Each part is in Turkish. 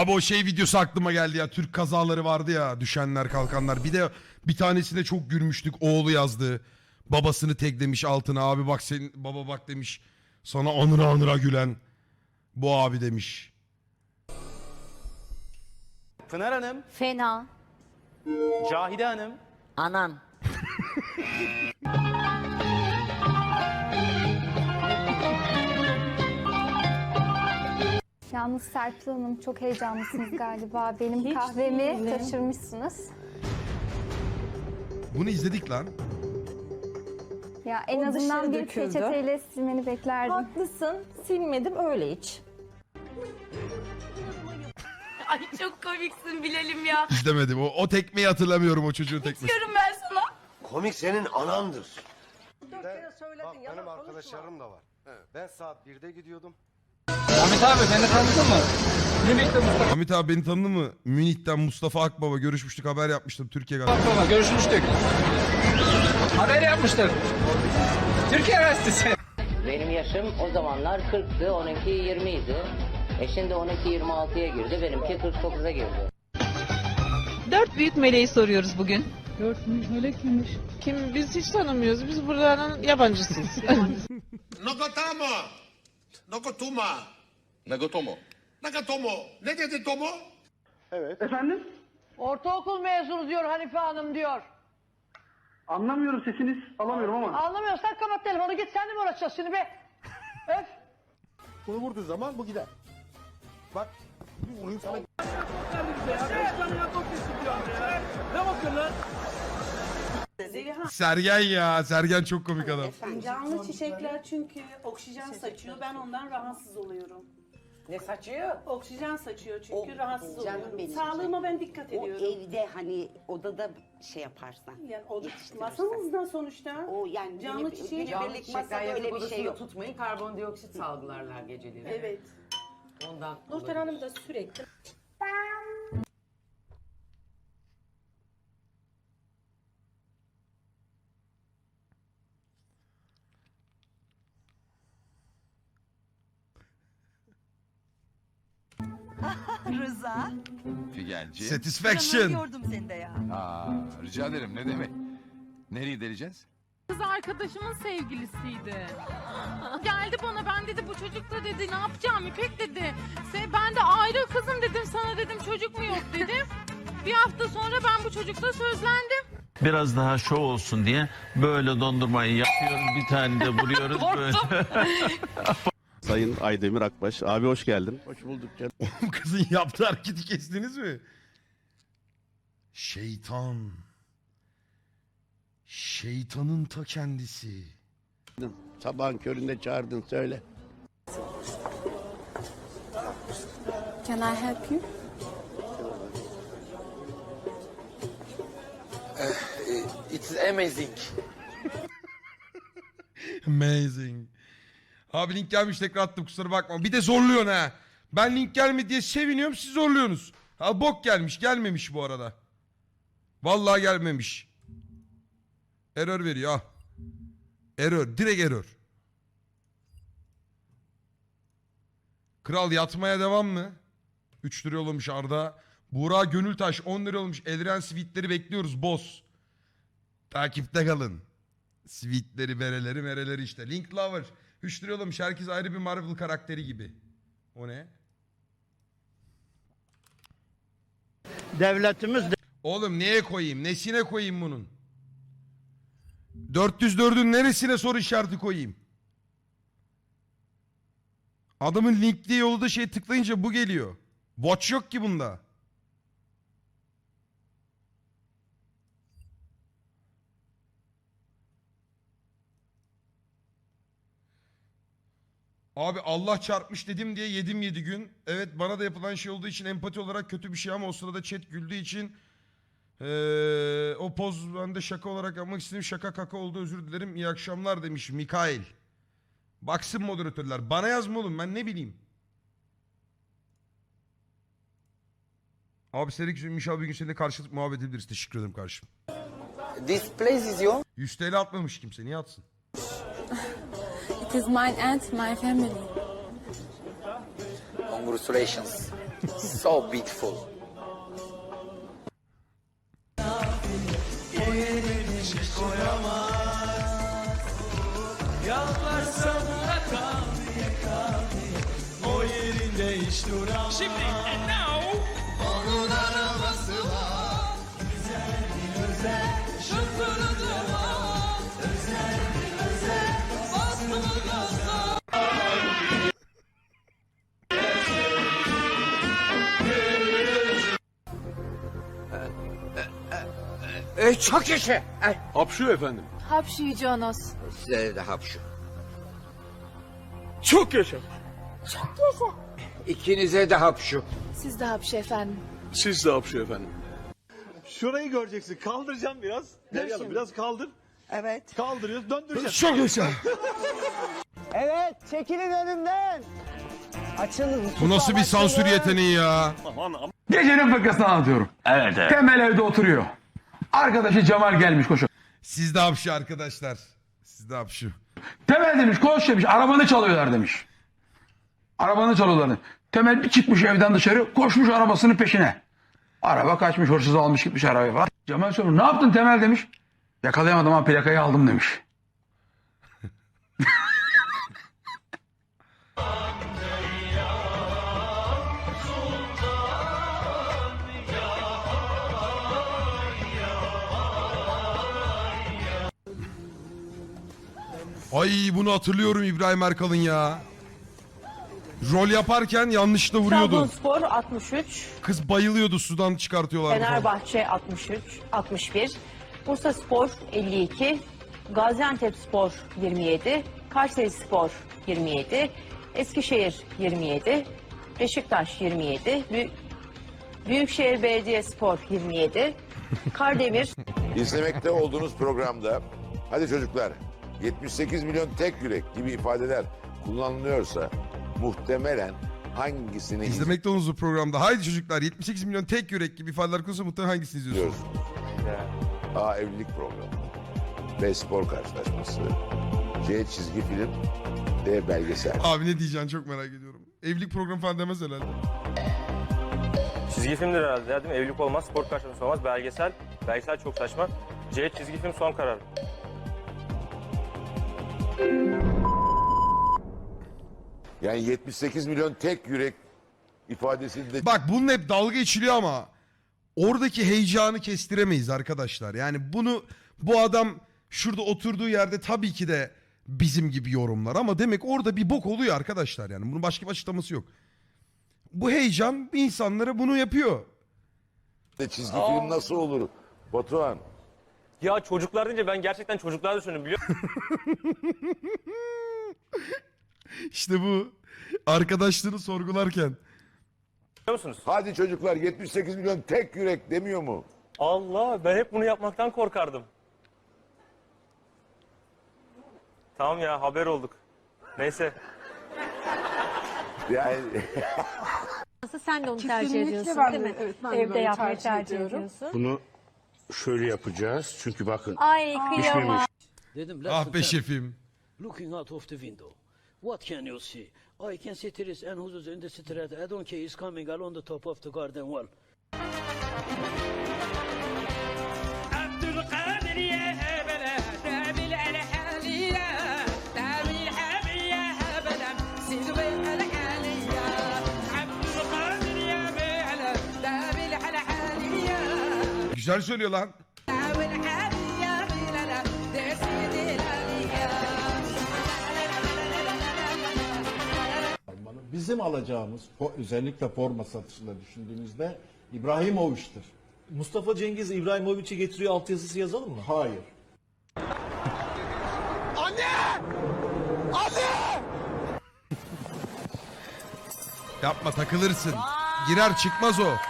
Abi o şey videosu aklıma geldi ya. Türk kazaları vardı ya. Düşenler kalkanlar. Bir de bir tanesinde çok gülmüştük. Oğlu yazdı. Babasını teklemiş altına. Abi bak senin baba bak demiş. Sana anıra anıra gülen. Bu abi demiş. Pınar Hanım, Fena. Cahide Hanım, Anan. Yalnız Serpil Hanım çok heyecanlısınız galiba. Benim kahvemi taşırmışsınız. Bunu izledik lan. Ya en O azından dışarı bir döküldü. peçeteyle silmeni beklerdim. Haklısın. Silmedim öyle iç. Ay çok komiksin Bilal'im ya. İzlemedim. O, o tekmeyi hatırlamıyorum o çocuğun tekmesi. Diyorum ben sana. Komik senin anandır. Dört kere söyledin Bak benim konuşma. arkadaşlarım da var. Ben saat 1'de gidiyordum. Ahmet abi beni tanıdın mı? Mimik'te Mustafa Hamit abi beni tanıdı mı? Münih'ten Mustafa Akbaba görüşmüştük haber yapmıştım Türkiye galiba. Akbaba görüşmüştük. Haber yapmıştık. Türkiye Üniversitesi. Benim yaşım o zamanlar 40'tı, onunki 20 idi. E şimdi onunki 26'ya girdi, benimki 49'a girdi. Dört büyük meleği soruyoruz bugün. Kim biz hiç tanımıyoruz. Biz buranın yabancısıyız. Nokotamo. Nokotuma. Nagotomo. Nakatomo. Ne dedi Tomo? Ortaokul mezunu diyor Hanife Hanım diyor. anlamıyorum sesiniz, alamıyorum ama. Anlamıyorsan kapat telefonu git sen de mi uğraşacağız şimdi be? Öf. Bunu vurduğu zaman bu gider. Bak. Bir vurayım sana. Sergen ya. Sergen çok komik adam. Canlı çiçekler çünkü oksijen saçıyor. Ben ondan rahatsız oluyorum. ne saçıyor? Oksijen saçıyor çünkü O- rahatsız canım oluyorum. benim. Sağlığıma ben dikkat O ediyorum. evde hani odada şey yaparsan. Yani o masamızda sonuçta. O yani Canlı günü- çiçeği- günübirlik masada öyle bir şey yok. tutmayın karbondioksit salgılarlar geceleri. Evet. Ondan Nurten Hanım da sürekli Rıza. Figenci. Satisfaction. Gördüm seni de ya. Aa, rica ederim ne demek. Nereye deleceğiz? Kız arkadaşımın sevgilisiydi. Geldi bana ben dedi bu çocukla dedi ne yapacağım İpek dedi. Se- Ben de ayrı kızım dedim sana dedim çocuk mu yok dedim. Bir hafta sonra ben bu çocukla sözlendim. Biraz daha şov olsun diye böyle dondurmayı yapıyoruz. Bir tane de vuruyoruz böyle. Sayın Aydemir Akbaş. Abi hoş geldin. Hoş bulduk canım. Bu kızın yaptığı hareketi kestiniz mi? Şeytan. Şeytanın ta kendisi. Sabahın köründe çağırdın söyle. Can I help you? It's amazing. Amazing. Abi link gelmiş tekrar attım kusura bakma. Bir de zorluyorsun ha. Ben link gelmedi diye seviniyorum siz zorluyorsunuz. Ha bok gelmiş gelmemiş bu arada. Vallahi gelmemiş. Error veriyor ha. Error direkt error. Kral yatmaya devam mı? 3 lira yollamış Arda. Buğra Gönültaş 10 lira olmuş. Elren Sweet'leri bekliyoruz boss. Takipte kalın. Sweetleri, bereleri, mereleri işte. Link Lover. 3 lira yollamış. Herkes ayrı bir Marvel karakteri gibi. O ne? Devletimiz Oğlum neye koyayım? Nesine koyayım bunun? 404'ün neresine soru işareti koyayım? Adamın linkli yolda şey tıklayınca bu geliyor. Watch yok ki bunda. Abi Allah çarpmış dedim diye yedim yedi gün. Evet bana da yapılan şey olduğu için empati olarak kötü bir şey ama o sırada chat güldüğü için ee, o poz ben de şaka olarak yapmak istedim. Şaka kaka oldu özür dilerim. İyi akşamlar demiş Mikail. Baksın moderatörler. Bana yazma oğlum ben ne bileyim. Abi senin için Mişal bir gün seninle karşılık muhabbet edebiliriz. Teşekkür ederim kardeşim. This place is your 100 TL atmamış kimse. Niye atsın? It is mine and my family. congratulations. So beautiful. Ee, çok yaşa. Hapşu efendim. Hapşıyacağınız. Size de hapşu. Çok yaşa. İkinize de hapşu. Siz de hapşı efendim. Siz de hapşu efendim. Şurayı göreceksin. Kaldıracağım biraz. Derya Hanım, biraz kaldır. Evet. Kaldırıyoruz. Döndüreceğiz. Çok yaşa. Evet, çekilin önümden. Açılın. Bu nasıl bir sansür yeteneği ya? Aman aman. Gecenin fıkrasını anlatıyorum. Evet evet. Temel evde oturuyor. Arkadaşı Cemal gelmiş koşu. Siz de hapşı arkadaşlar. Siz de hapşı. Temel demiş koş demiş arabanı çalıyorlar demiş. Arabanı çalıyorlar demiş. Temel bir çıkmış evden dışarı koşmuş arabasının peşine. Araba kaçmış hırsız almış gitmiş arabayı falan. Cemal soruyor ne yaptın Temel demiş. Yakalayamadım ama plakayı aldım demiş. Ay bunu hatırlıyorum İbrahim Erkal'ın ya. Rol yaparken yanlışla vuruyordu. Trabzonspor 63, Kız bayılıyordu sudan çıkartıyorlardı falan. Fenerbahçe 63, 61, Bursa Spor 52, Gaziantep Spor 27, Kayseri Spor 27, Eskişehir 27, Beşiktaş 27, Büyük, Büyükşehir Belediye Spor 27, Kardemir. İzlemekte olduğunuz programda hadi çocuklar 78 milyon tek yürek gibi ifadeler kullanılıyorsa muhtemelen hangisini İzlemekte olduğunuz bu programda. Haydi çocuklar 78 milyon tek yürek gibi ifadeler konusunda muhtemelen hangisini izliyorsunuz? izliyorsunuz? A. Evlilik programı B. Spor karşılaşması C. Çizgi film D. Belgesel Abi ne diyeceksin çok merak ediyorum. Evlilik programı falan demez herhalde. Çizgi filmdir herhalde ya değil mi? Evlilik olmaz, spor karşılaması olmaz, belgesel. Belgesel çok saçma. C çizgi film son karar. Yani 78 milyon tek yürek ifadesinde Bak bunun hep dalga geçiliyor ama oradaki heyecanı kestiremeyiz arkadaşlar. Yani bunu bu adam şurada oturduğu yerde tabii ki de bizim gibi yorumlar ama demek orada bir bok oluyor arkadaşlar yani. Bunun başka bir açıklaması yok. Bu heyecan insanlara bunu yapıyor. çizgi film nasıl olur? Batuhan Ya çocuklar deyince ben gerçekten çocuklar düşündüm biliyor İşte bu arkadaşlığını sorgularken. musunuz? hadi çocuklar 78 milyon tek yürek demiyor mu? Allah ben hep bunu yapmaktan korkardım. Tamam ya haber olduk. Neyse. Yani Sen de onu tercih ediyorsun değil mi? Evde yapmayı tercih ediyorsun. Bunu şöyle yapacağız. Çünkü bakın Ay kıyamam. Dedim Ah be şefim. Looking out of the window. What can you see? I can see trees and houses in the street. I don't care. It's coming along the top of the garden wall. Güzel söylüyor lan. Bizim alacağımız özellikle forma satışında düşündüğümüzde İbrahimovic'tir. Mustafa Cengiz İbrahimovic'i getiriyor altyazısı yazalım mı? Hayır. Yapma takılırsın. Girer çıkmaz o.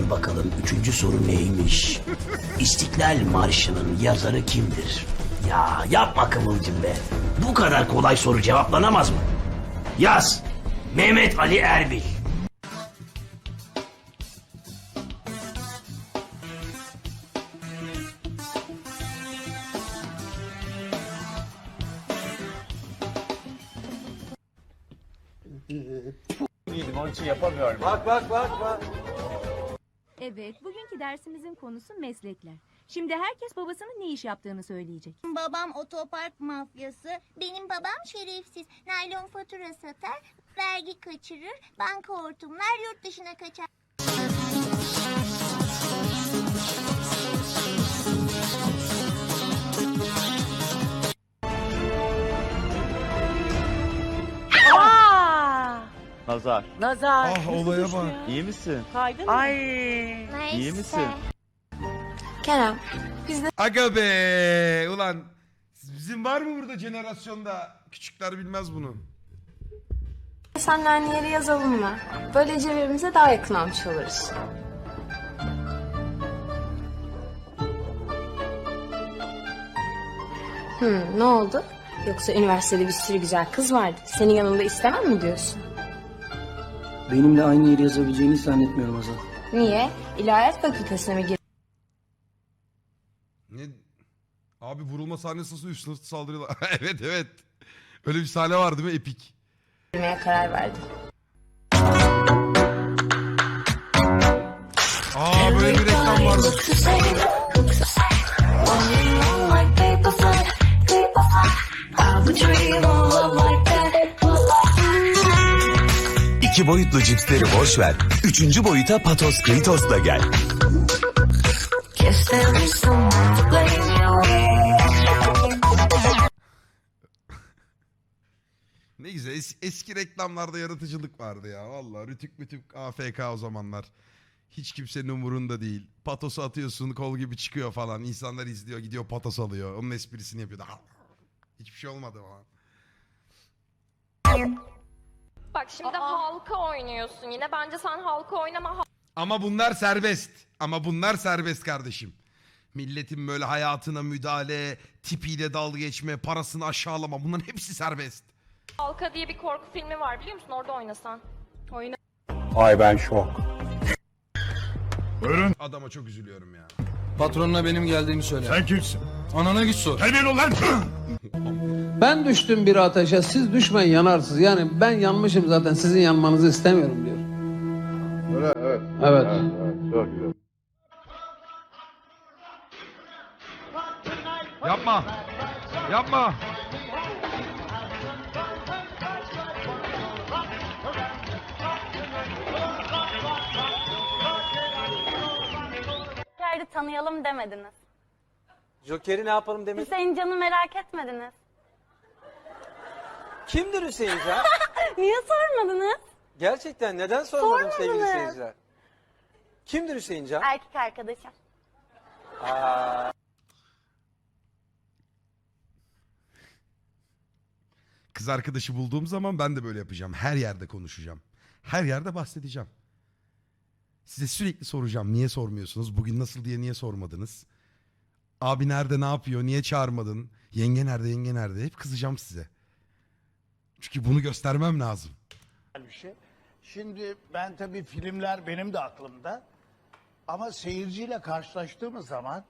Bakalım üçüncü soru neymiş? İstiklal Marşı'nın yazarı kimdir? Ya yapma Kıvılcım be. Bu kadar kolay soru cevaplanamaz mı? Yaz. Mehmet Ali Erbil. Evet, bugünkü dersimizin konusu meslekler. Şimdi herkes babasının ne iş yaptığını söyleyecek. Babam otopark mafyası, benim babam şerefsiz. Naylon fatura satar, vergi kaçırır, banka hortumlar, yurt dışına kaçar. Nazar. Nazar. Ah olaya bak. İyi misin? Ay. İyi misin? Kerem, Aga be ulan bizim var mı burada jenerasyonda küçükler bilmez bunu. senle aynı yere yazalım mı? Böylece birbirimize daha yakın olmuş oluruz. Hmm, ne oldu? Yoksa üniversitede bir sürü güzel kız vardı. Senin yanında istemem mi diyorsun? Benimle aynı yeri yazabileceğini zannetmiyorum Azal. Niye? İlahiyat fakültesine mi Ne? Abi vurulma sahnesi nasıl üstüne saldırıyorlar. evet evet. Öyle bir sahne var değil mi? Epik. girmeye karar verdin? Aa böyle bir reklam vardı. İki boyutlu cipsleri boş ver. Üçüncü boyuta Patos Kritos'la gel. Ne güzel es- eski reklamlarda yaratıcılık vardı ya. Vallahi rütük mütük AFK o zamanlar. Hiç kimsenin umurunda değil. Patosu atıyorsun kol gibi çıkıyor falan. İnsanlar izliyor gidiyor patos alıyor. Onun esprisini yapıyor. Hiçbir şey olmadı falan. Bak şimdi halka oynuyorsun yine. Bence sen halka oynama. Ama bunlar serbest. Ama bunlar serbest kardeşim. Milletin böyle hayatına müdahale, tipiyle dalga geçme, parasını aşağılama bunların hepsi serbest. Halka diye bir korku filmi var biliyor musun? Orada oynasan. Oyna. Ay ben şok. Adama çok üzülüyorum ya. Patronuna benim geldiğimi söyle. Sen kimsin? Anana git sor. Terbiyeli ol lan. Ben düştüm bir ateşe siz düşmeyin yanarsınız. Yani ben yanmışım zaten sizin yanmanızı istemiyorum diyor. evet. Evet. Çok güzel. Yapma. Yapma. Tanıyalım demediniz. Joker'i ne yapalım demek? Hüseyin Can'ı merak etmediniz. Kimdir Hüseyin Can? Niye sormadınız? Gerçekten neden sormadım sevgili Sormadınız. seyirciler? Kimdir Hüseyin Can? Erkek arkadaşım. Aa, Kız arkadaşı bulduğum zaman ben de böyle yapacağım. Her yerde konuşacağım. Her yerde bahsedeceğim. Size sürekli soracağım. Niye sormuyorsunuz? Bugün nasıl diye niye sormadınız? Abi nerede ne yapıyor? Niye çağırmadın? Yenge nerede? Yenge nerede? Hep kızacağım size. Çünkü bunu göstermem lazım. bir şey. Şimdi ben tabii filmler benim de aklımda. Ama seyirciyle karşılaştığımız zaman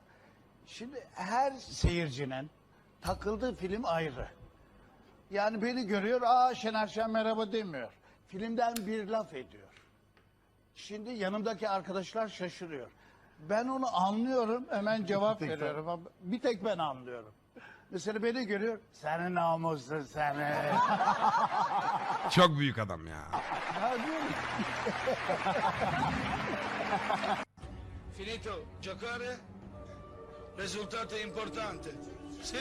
şimdi her seyircinin takıldığı film ayrı. Yani beni görüyor, aa Şener Şen merhaba demiyor. Filmden bir laf ediyor. Şimdi yanımdaki arkadaşlar şaşırıyor. Ben onu anlıyorum, hemen cevap veriyorum. ama Bir tek ben anlıyorum. Mesela beni görüyor, senin namusun seni. Çok büyük adam ya. Finito giocare, risultato importante. Sì.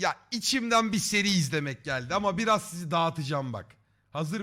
Ya içimden bir seri izlemek geldi ama biraz sizi dağıtacağım bak. Hazır